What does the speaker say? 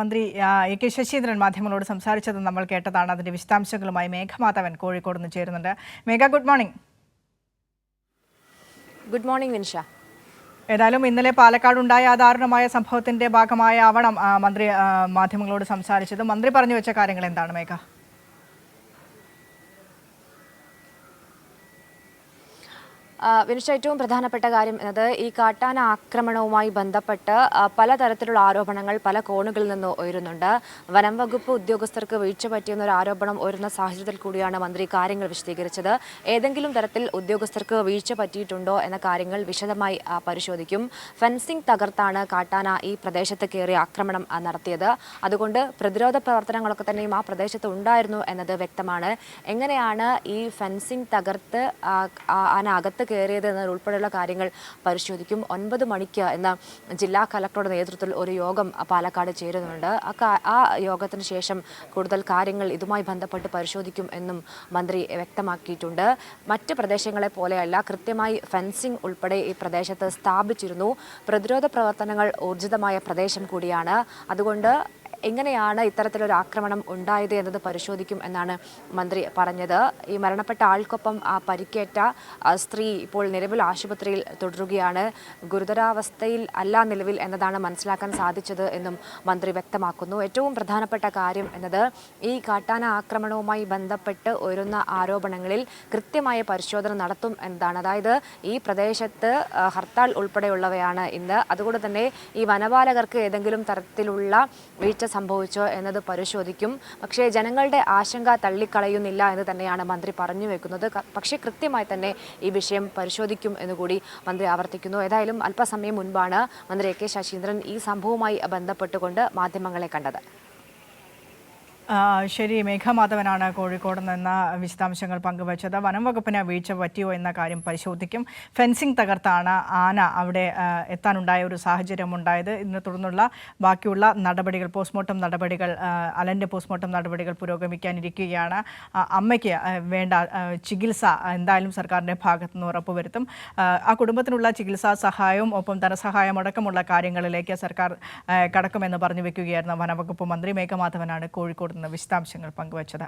മന്ത്രി A K Saseendran മാധ്യമങ്ങളോട് സംസാരിച്ചത് നമ്മൾ കേട്ടതാണ്. അതിന്റെ വിശദാംശങ്ങളുമായി മേഘമാധവൻ കോഴിക്കോട് നിന്ന് ചേരുന്നുണ്ട്. Megha good morning. Good morning Vinsha. ഏതായാലും ഇന്നലെ പാലക്കാട് ഉണ്ടായ ആ ദാരുണമായ സംഭവത്തിന്റെ ഭാഗമായ ആവണം മന്ത്രി മാധ്യമങ്ങളോട് സംസാരിച്ചത്. മന്ത്രി പറഞ്ഞു വെച്ച കാര്യങ്ങൾ എന്താണ് മേഘ? വിനിഷ ഏറ്റവും പ്രധാനപ്പെട്ട കാര്യം എന്നത് ഈ കാട്ടാന ആക്രമണവുമായി ബന്ധപ്പെട്ട് പലതരത്തിലുള്ള ആരോപണങ്ങൾ പല കോണുകളിൽ നിന്ന് ഉയരുന്നുണ്ട്. വനം വകുപ്പ് ഉദ്യോഗസ്ഥർക്ക് വീഴ്ച പറ്റിയെന്ന ഒരു ആരോപണം ഉയരുന്ന സാഹചര്യത്തിൽ കൂടിയാണ് മന്ത്രി കാര്യങ്ങൾ വിശദീകരിച്ചത്. ഏതെങ്കിലും തരത്തിൽ ഉദ്യോഗസ്ഥർക്ക് വീഴ്ച പറ്റിയിട്ടുണ്ടോ എന്ന കാര്യങ്ങൾ വിശദമായി പരിശോധിക്കും. ഫെൻസിംഗ് തകർത്താണ് കാട്ടാന ഈ പ്രദേശത്ത് കയറി ആക്രമണം നടത്തിയത്. അതുകൊണ്ട് പ്രതിരോധ പ്രവർത്തനങ്ങളൊക്കെ തന്നെയും ആ പ്രദേശത്ത് ഉണ്ടായിരുന്നു എന്നത് വ്യക്തമാണ്. എങ്ങനെയാണ് ഈ ഫെൻസിംഗ് തകർത്ത് അകത്ത് കയറിയത് എന്നതുൾപ്പെടെയുള്ള കാര്യങ്ങൾ പരിശോധിക്കും. ഒൻപത് മണിക്ക് എന്ന ജില്ലാ കലക്ടറുടെ നേതൃത്വത്തിൽ ഒരു യോഗം പാലക്കാട് ചേരുന്നുണ്ട്. ആ യോഗത്തിന് ശേഷം കൂടുതൽ കാര്യങ്ങൾ ഇതുമായി ബന്ധപ്പെട്ട് പരിശോധിക്കും എന്നും മന്ത്രി വ്യക്തമാക്കിയിട്ടുണ്ട്. മറ്റ് പ്രദേശങ്ങളെ പോലെയല്ല കൃത്യമായി ഫെൻസിംഗ് ഉൾപ്പെടെ ഈ പ്രദേശത്ത് സ്ഥാപിച്ചിരുന്നു. പ്രതിരോധ പ്രവർത്തനങ്ങൾ ഊർജിതമായ പ്രദേശം കൂടിയാണ്. അതുകൊണ്ട് എങ്ങനെയാണ് ഇത്തരത്തിലൊരു ആക്രമണം ഉണ്ടായത് എന്നത് പരിശോധിക്കും എന്നാണ് മന്ത്രി പറഞ്ഞത്. ഈ മരണപ്പെട്ട ആൾക്കൊപ്പം ആ പരിക്കേറ്റ സ്ത്രീ ഇപ്പോൾ നിലവിൽ ആശുപത്രിയിൽ തുടരുകയാണ്. ഗുരുതരാവസ്ഥയിൽ അല്ല നിലവിൽ എന്നതാണ് മനസ്സിലാക്കാൻ സാധിച്ചത് എന്നും മന്ത്രി വ്യക്തമാക്കുന്നു. ഏറ്റവും പ്രധാനപ്പെട്ട കാര്യം എന്നത് ഈ കാട്ടാന ആക്രമണവുമായി ബന്ധപ്പെട്ട് ഉയരുന്ന ആരോപണങ്ങളിൽ കൃത്യമായ പരിശോധന നടത്തും എന്നതാണ്. അതായത് ഈ പ്രദേശത്ത് ഹർത്താൽ ഉൾപ്പെടെയുള്ളവയാണ് ഇന്ന്. അതുകൊണ്ട് തന്നെ ഈ വനപാലകർക്ക് ഏതെങ്കിലും തരത്തിലുള്ള വീഴ്ച സംഭവിച്ചോ എന്നത് പരിശോധിക്കും. പക്ഷേ ജനങ്ങളുടെ ആശങ്ക തള്ളിക്കളയുന്നില്ല എന്ന് തന്നെയാണ് മന്ത്രി പറഞ്ഞു വെക്കുന്നത്. പക്ഷേ കൃത്യമായി തന്നെ ഈ വിഷയം പരിശോധിക്കും എന്നുകൂടി മന്ത്രി ആവർത്തിക്കുന്നു. ഏതായാലും അല്പസമയം മുൻപാണ് മന്ത്രി എ കെ ശശീന്ദ്രൻ ഈ സംഭവവുമായി ബന്ധപ്പെട്ടുകൊണ്ട് മാധ്യമങ്ങളെ കണ്ടത്. ശരി മേഘമാധവനാണ് കോഴിക്കോട് നിന്ന് വിശദാംശങ്ങൾ പങ്കുവച്ചത്. വനം വകുപ്പിന് വീഴ്ച പറ്റിയോ എന്ന കാര്യം പരിശോധിക്കും. ഫെൻസിംഗ് തകർത്താണ് ആന അവിടെ എത്താനുണ്ടായ ഒരു സാഹചര്യം ഉണ്ടായത് ഇതിനെ തുടർന്നുള്ള ബാക്കിയുള്ള നടപടികൾ പോസ്റ്റ്മോർട്ടം നടപടികൾ അലന്റെ പോസ്റ്റ്മോർട്ടം നടപടികൾ പുരോഗമിക്കാനിരിക്കുകയാണ്. അമ്മയ്ക്ക് വേണ്ട ചികിത്സ എന്തായാലും സർക്കാരിന്റെ ഭാഗത്തു നിന്ന് ഉറപ്പുവരുത്തും. ആ, കുടുംബത്തിനുള്ള ചികിത്സാ സഹായവും ഒപ്പം ധനസഹായം അടക്കമുള്ള കാര്യങ്ങളിലേക്ക് സർക്കാർ കടക്കുമെന്ന് പറഞ്ഞു വെക്കുകയായിരുന്നു വനവകുപ്പ് മന്ത്രി മേഘമാധവനാണ് കോഴിക്കോട് വിശദാംശങ്ങൾ പങ്കുവച്ചത്